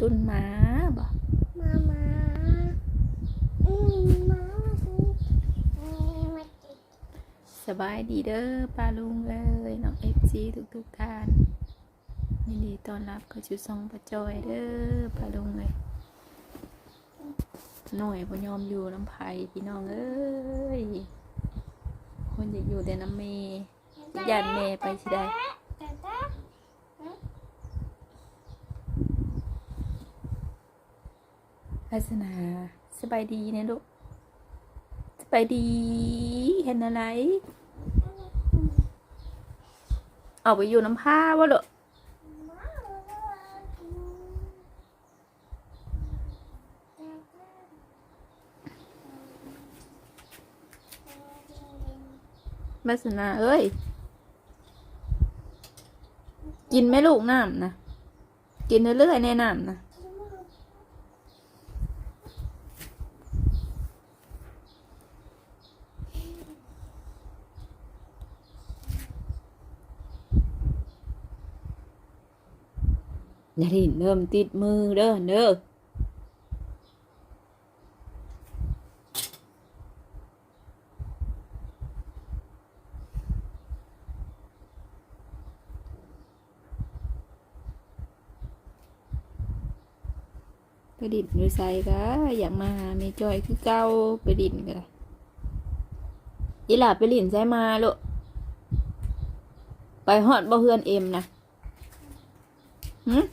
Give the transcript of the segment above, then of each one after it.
ตุนหมาบ่มามาอืมมาสิอืมมาสิสบายดีเด้อป้าลุงเอ้ยน้องเอฟซีทุกทุกๆท่านยินดีต้อนรับเข้าสู่ซองประจอยเด้อป้าลุงเอ้ยหน่อยบ่ยอมอยู่น้ำไผ่พี่น้องเอ้ยคนอยากอยู่แต่น้ำเมยันเมไปสิได้ แต่แต่ ลักษณะสบายดีนะลูกสบายดีเห็นอะไรออกไปอยู่น้ำผ้าวะลูกลักษณะเอ้ย กินไหมลูกน้ำนะ กินเรื่อยๆในน้ำนะ อย่าดิเริ่มติดมือเด้อเด้อไปดินอยู่ใส่ก็อยากมาหาเมจอยคือเก้าไปดินก็ได้อีหลาไปดินใส่มาลูกไปฮอดบ่เฮือนเอ็มนะหืม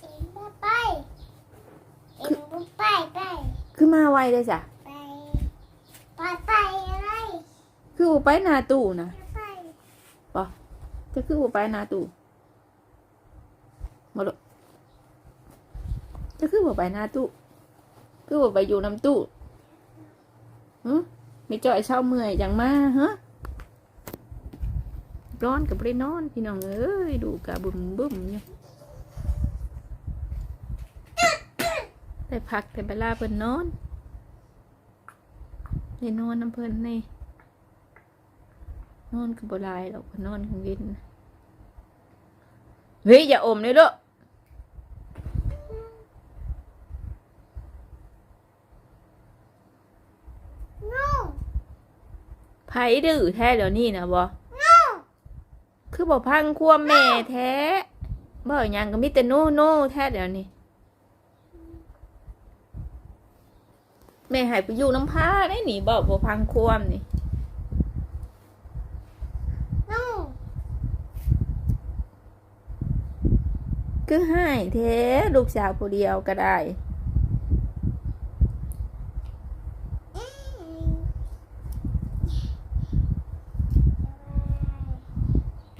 เอ็มบ่ไปเอ็มบ่ไปไป คือมาไวเลยจ้ะไปไปไปอะไรคือบ่ไปหนาตู้นะไปปะจะคือบ่ไปหนาตู้มาดูจะคือบ่ไปหนาตู้คือบ่ไปอยู่น้ำตู้ฮะไม่จ่อยเช้าเมื่อยจังมาฮะร้อนกับไปนอนพี่น้องเอ้ยดูกะบุ่มบุ่มอยู่ ได้พักแต่เวลาเพิ่นนอนได้นอนน้ำเพิ่นนี่นอนคือบ่หลายหรอกเพนนอนกลางวินน่ะเฮ้ยอย่าอมเลยลูกโน่ไผดื้อแท้เดี๋ยวนี้นะบ่คือบ่พังควมแม่แท้บ่หยังก็มีแต่โน่โน่แท้เดี๋ยวนี้ แม่ใหายไปอยู่น้ำผ้าได้หนิบ่บ่พังควมนี่โน่คือให้แท้ลูกสาวผู้เดียวก็ได้อืม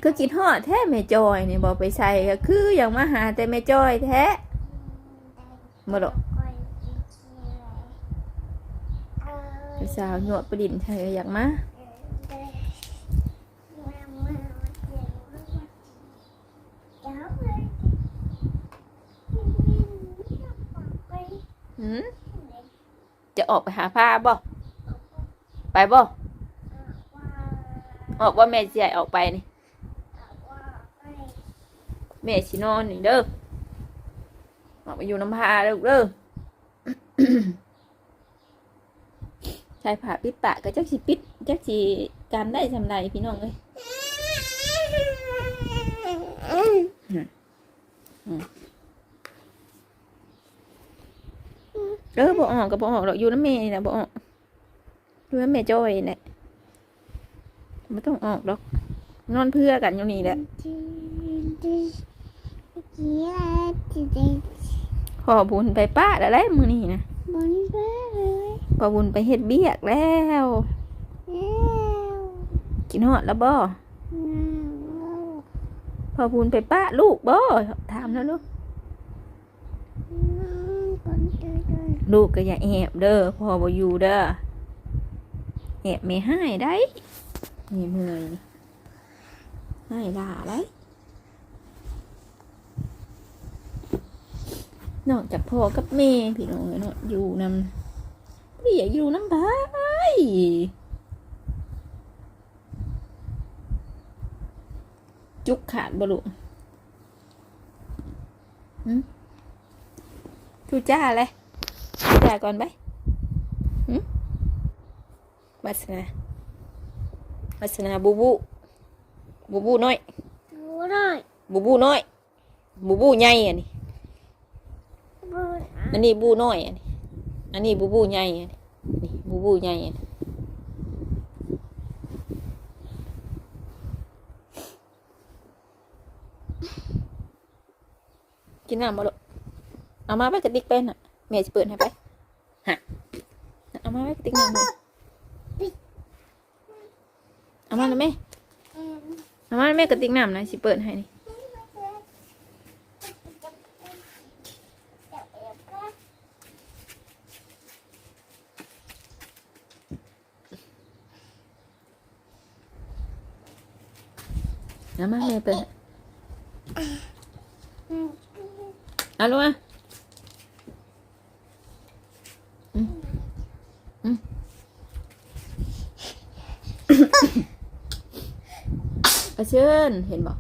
คือกินฮอดแท้แม่จอยนี่บ่ไปใส่ก็คืออย่างมาหาแต่แม่จอยแท้มาดอก ผู้ สาวหนวดประดินใช่อยากมาจะออกไปหาผ้าบ่ไปบ่ออกว่าแม่สิให้ออกไปนี่แม่สินอนนี่เด้อออกไปอยู่น้ำพาเด้อเด้อ ใช้ผ้าปิดปากก็จักสิปิดจักสิกันได้สำไรพี่น้องเอ้ยเออบ่ออกก็บ่ออกดอกอยู่น้ำแม่นี่นะบออกอยู่น้ำแม่จ้อยนี่แหละไม่ต้องออกดอก นอนเพื่อกันอยู่นี่แหละขอบุญไปป้าแล้วแหละมือนี่นะบนเบ้ เลยขอบุญไปเฮ็ดเบียกแล้วแล้วกินฮอดแล้วบ่พอบุญไปป้าลูกบ่ถามแล้วลูกลูกก็อย่าแอบเด้อพ่อบ่อยู่เด้อแอบไม่ให้ได้นี่เมื่อยนี่ให้ด่าได้นอกจากพ่อกับแม่พี่น้องเนาะอยู่นำ พี่อยากอยู่น้ำพายจุกขาดบ่ลูกหึทูจ้าเลยทูจ้าก่อนไปหึวัสนาวัสนาบูบู บูบูน้อยดูหน่อย บูบูน้อย บูบูใหญ่อันนี้ดูอันนี้บูน้อยอันนี้ อันนี้บูบูใหญ่อันนี้นี่บูบูใหญ่อันนี้กินน้ำมาลูกเอามาไว้กระติกเป็นอะแม่จะเปิดให้ไปฮะเอามาไว้กระติกน้ำลูกเอามาเลยแม่เอ็มเอามาเลยแม่กระติกน้ำนะสิเปิดให้นี่ เอามาแม่เปิดให้เอาลูกอืมอืมเอาเชิญเห็นบอก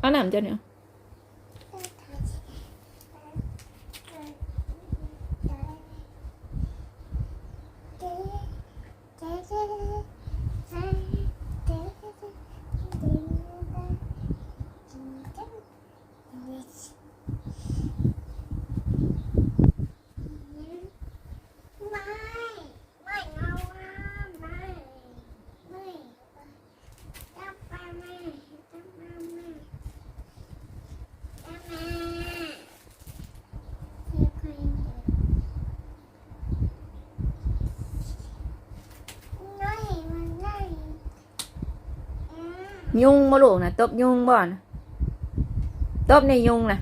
เอาน้ำเจ้าเนี่ย ไม่ไม่เอาไม่ไม่จับไปแม่จับมาแม่จับมาเดี๋ยวใครน้อยมันได้อ่า ยุงมาลูกนะตบยุงบ่นะตบในยุงนะ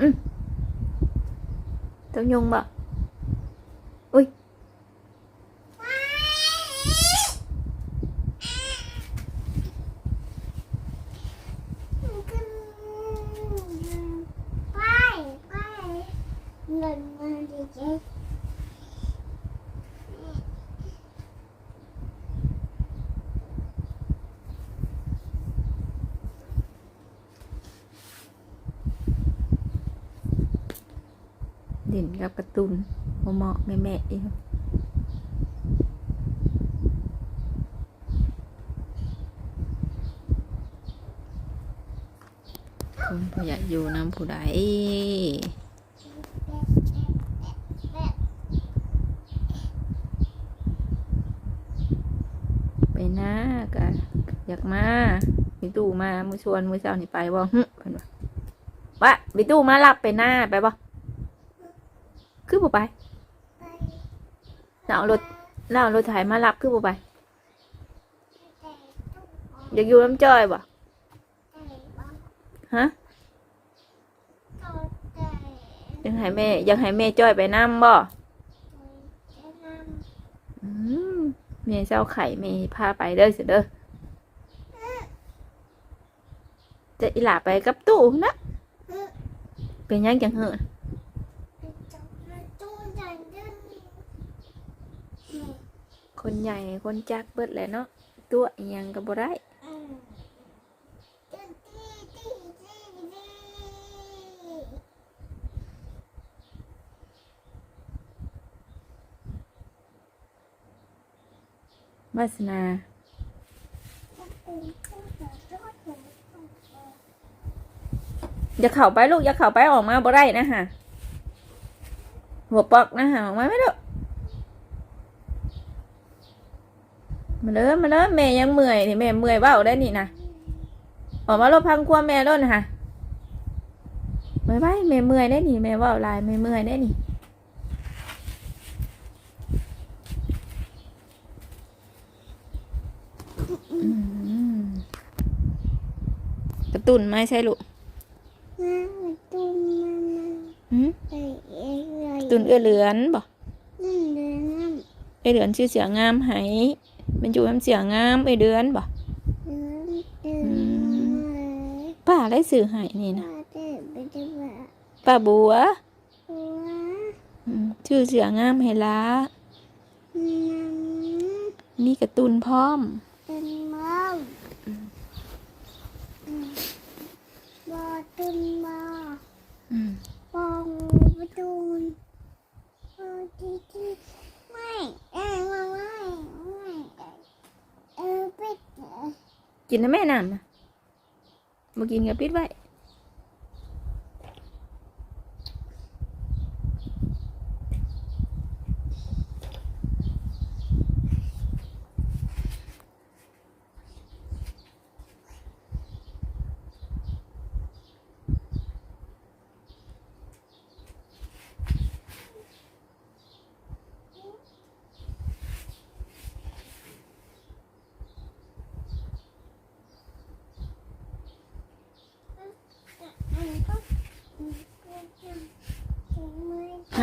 อืมตบยุงบ่อุ้ย ไปไปเงินมาดิเจ๊ เด่นกับการ์ตูนเหมาะแม่แม่เองคนผู้อยากอยู่น้ำผู้ใดไปนะกะอยากมามีตู้มามือชวนมือเช้านี่ไปบ่หึเพิ่นว่าว่ามีตู้มารับไปหน้าไปบ่ คือบ่ไปน่าเอารถน่าเอารถไถมารับคือบ่ไปอยากอยู่น้ำจอยบ่ฮะอยากให้แม่อยากให้แม่จอยไปน้ำบ่อืมแม่เจ้าไข่แม่พาไปเด้อเสิเด้อจะอีหลาไปกับตู้นะเป็นยังจังเหอ คนใหญ่คนจักเบิดแหละเนาะตัวอิหยังก็บ่ได้วาสนาอย่าเข้าไปลูกอย่าเข้าไปออกมาบ่ได้นะฮะหัวปอกนะฮะออกมาไม่ได้ มาเลยมาเลยแม่ยังเมื่อยนี่แม่เมื่อยเบ้าได้นี่นะออกมาลบพังความแม่ด้วยนะฮะไม่ไหวแม่เมื่อยได้นี่แม่เว่าหลายแม่เมื่อยได้นี่อืมกระตุนไหมใช่ลูกอืมตุนเอื้อเหลือนบ่ไอเดือนชื่อเสียงามให้มัน เป็นจูน้ำเสียงามไปเดือนบ่ป้าได้สื่อหายนี่นะป้าบัวชื่อเสียงามให้ล้ามีกระตุนพร้อมบอตุนบอบองตุนบอที่ที่ กินนะแม่น้ำนะมากินกับปิดไว้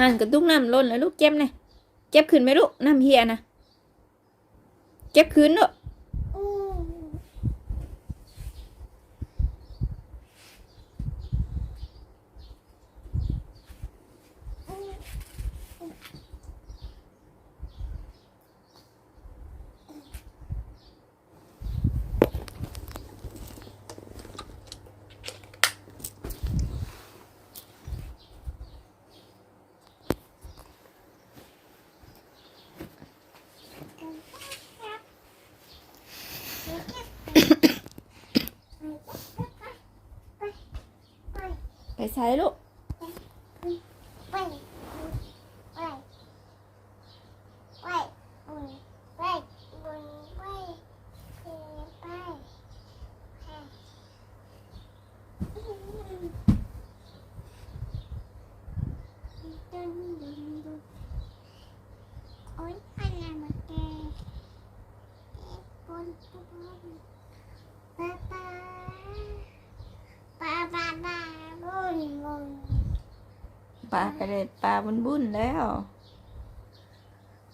ห่นกระตุกน้ำล้นแล้วลูกเจ็บนะเจ็บขึ้นไหมลูกน้ำเฮียนะเจ็บขึ้นเนอะไป ใส่ลูก ไปไปไปไปไปไปไปโอ๊ยอะไรมาแกปนปนป้าป้าป้าป้าป้าบุญบุญ ปลากระเลยปลาบุญบุญแล้ว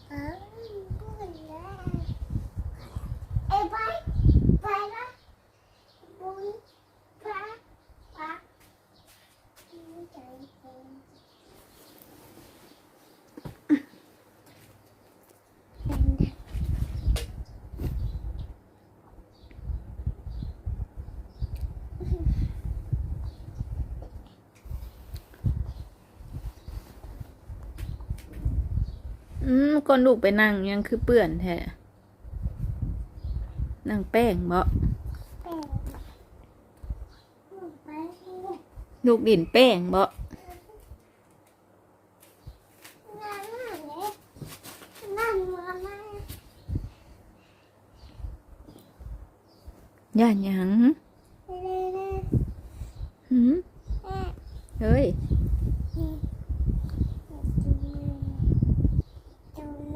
เออบุญแล้วเอ้ยไปไปละบุญป้าป้าใจเย็นเป็นไง อืม ก่อนลูกไปนั่งยังคือเปื่อนแท้นั่งแป้งบ่เบุญไปเลยลูกดินแป้งบ่งานนั่นเลยนั่นมาย่านยัง เร็ว หืม ๆแม่ เฮ้ย จูเม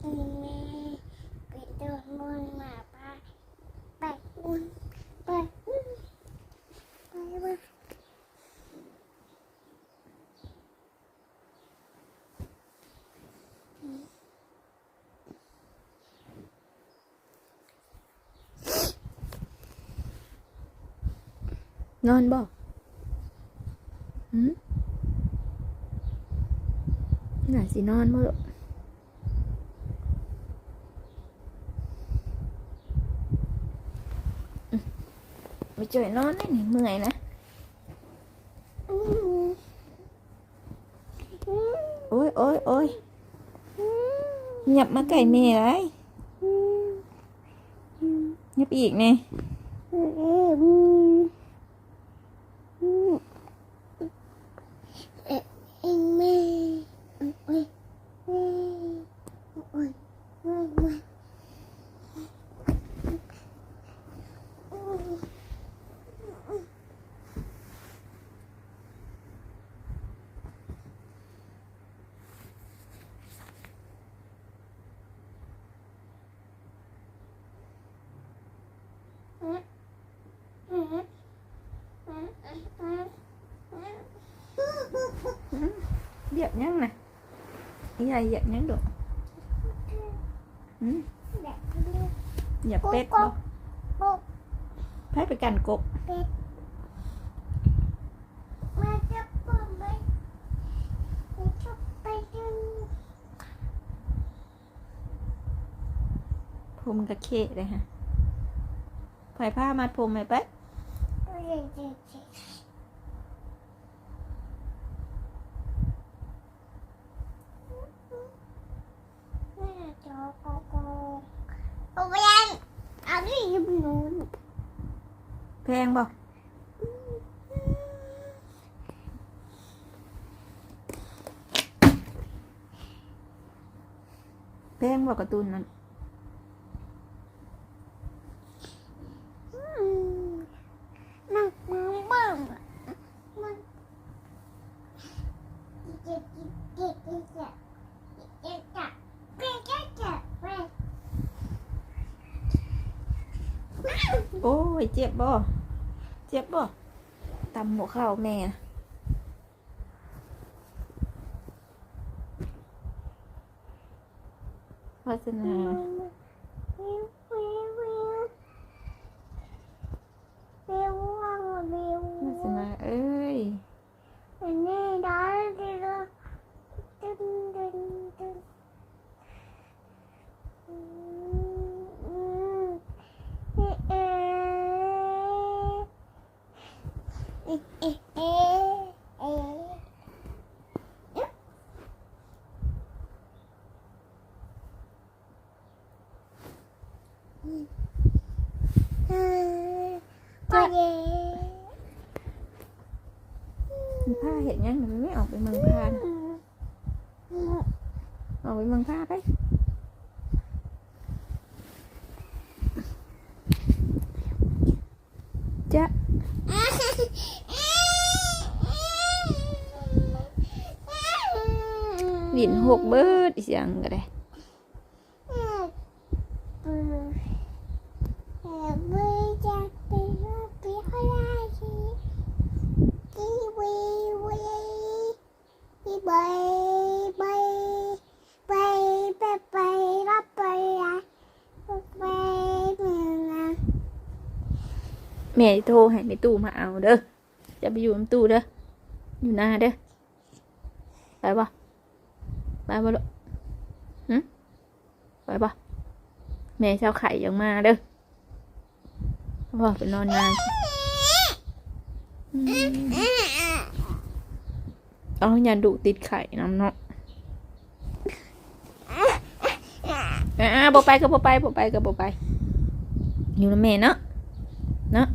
จูเมไปโดนบนมาปะไปอุ่นไปอุ่นไปมา นอนบ่หืมน่าสินอนบ่ลูกอืมไม่จ่อยนอนได้นี่เมื่อยนะอืมอืมโอ้ยโอ้ยโอ้ยหยับมาไก่เมย์ไรอืมหยับอีกเนี่ย อืมอืมอืมเอ๊ะ เอ็งแม่โอ้ยโอ้ยโอ้ยโอ้ยโอ้ยโอ้ย เห ยียบยังนะยายเหยียบยังดูหืมเหยียบเป็ดบ่ไปไปกันกบผมกระเคเลยฮะไผ่ผ้ามัดผมไหมไปด โอ้ย บนูน แพงบ่แพงบ่การ์ตูนนั้นนั่งมองบ้างมันเจ็บเจ็บเจ็บเจ็บเจ็บเจ็บเจ็บเจ็บเจ็บเจ็บ โอ้ยเจ็บบ่เจ็บบ่ตำหัวเข่าแม่นะวาสนา วิววิววิววิวว่างวิว วาสนาเอ้ย อันนี้ได้ดีละดึงดึงดึงอืมอืมเอ๊ะเอ๊ะเอ๊ะเอ๊ะเอ๊ะเอ๊ะ อืมโอเคมันผ้าเห็นยังมันไม่ออกไปเมืองพานออกไปเมืองผ้าไปจะหลินหกเบิดอีเสียงก็ได้ แม่โทรให้แม่ตู้มาเอาเด้อจะไปอยู่น้ำตู้เด้ออยู่หน้าเด้อไปบ่ไปบ่ลูกหึไปบ่แม่เช้าไข่ยังมาเด้อบ่ไปนอนนานอืม เอาอย่าดุติดไข่น้ำเนาะอ่าบ่ไปก็บ่ไปบ่ไปก็บ่ไป อยู่น้ำแม่เนาะเนาะ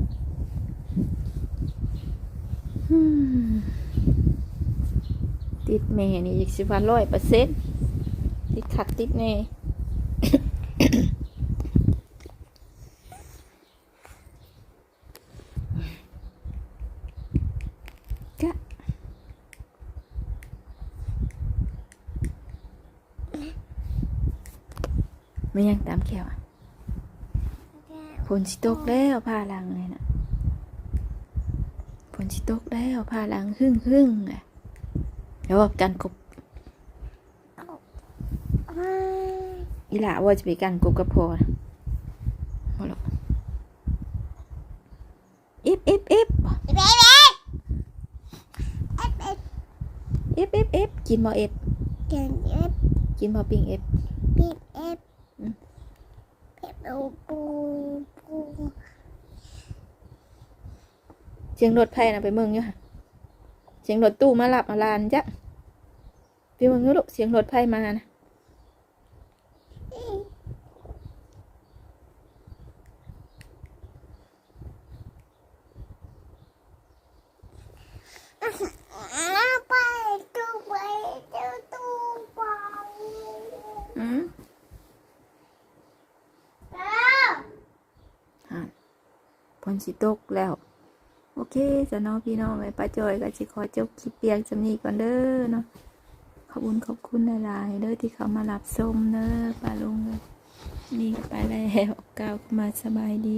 ติดแม่นี่อีกสิบวันร้อยเปอร์เซ็นต์ติดขัดติดแน่ ไม่ยังตามแขวอะฝนสิตกแล้วผ้าลังเลยนะฝนสิตกแล้วผ้าลังหึ่งหึ่งๆอะเดี๋ยวว่ากันกบอีหล่าว่าจะไปกันกบกับพอนะบ่หรอกอิบอิบอิบอิบอิบอิบกินบ่เอฟกินบ่ปิงเอฟ เสียงรถไฟนะไปเมืองอยู่ค่ะเสียงรถตู้มาหลับมาลานจ้ะไปเมืองอยู่ลูกเสียงรถไฟมานะอืมอ่านฝนสิตกแล้ว โอเคจะน้องพี่น้องไอ้ป้าจอยก็จะขอจบคลิปเปียกจำนี้ก่อนเด้อเนาะขอบคุณขอบคุณหลายๆเด้อที่เขามารับชมเด้อป้าลุงนี่ไปแล้วก้าวมาสบายดี